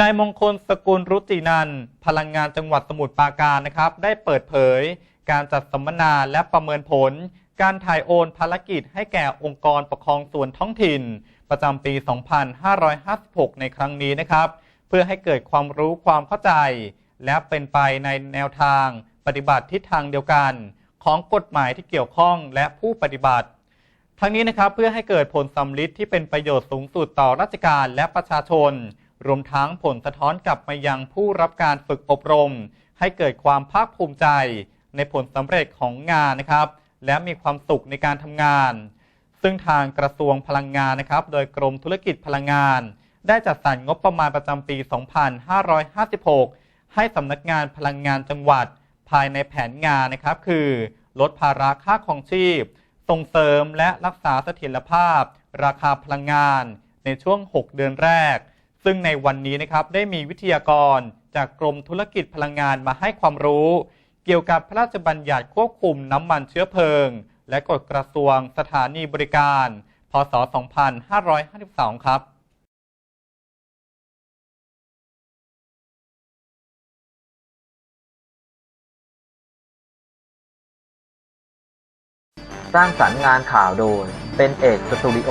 นายมงคลสกุลรุจินันท์พลังงานจังหวัดสมุทรปราการนะครับ ได้เปิดเผย การจัดสัมมนาและประเมินผล การถ่ายโอนภารกิจให้แก่องค์กรปกครองส่วนท้องถิ่น ประจำปี 2556 ในครั้งนี้นะครับ เพื่อให้เกิดความรู้ความเข้าใจ และเป็นไปในแนวทางปฏิบัติทิศทางเดียวกัน ของกฎหมายที่เกี่ยวข้องและผู้ปฏิบัติ ทั้งนี้นะครับเพื่อให้เกิดผลสำลิดที่เป็นประโยชน์สูงสุดต่อราชการและประชาชน รวมทั้งผลสะท้อนกลับมายังผู้รับการฝึกอบรม ให้เกิดความภาคภูมิใจ ในผลสำเร็จของงานนะครับ และมีความสุขในการทำงาน ซึ่งทางกระทรวงพลังงานนะครับ โดยกรมธุรกิจพลังงาน ได้จัดสรรงบประมาณประจำปี 2556 ให้สำนักงานพลังงานจังหวัด ภายในแผนงานนะครับ คือ ลดภาระค่าครองชีพ ส่งเสริมและรักษาเสถียรภาพ ราคาพลังงาน ในช่วง 6 เดือนแรก ซึ่งในวันนี้นะครับได้มีวิทยากรจากกรมธุรกิจพลังงานมาให้ความรู้ เกี่ยวกับพระราชบัญญัติควบคุมน้ำมันเชื้อเพลิง และกฎกระทรวงสถานีบริการ พศ 2552 ครับสร้างสรรค์งานข่าวโดย เป็นเอกสตูดิโอ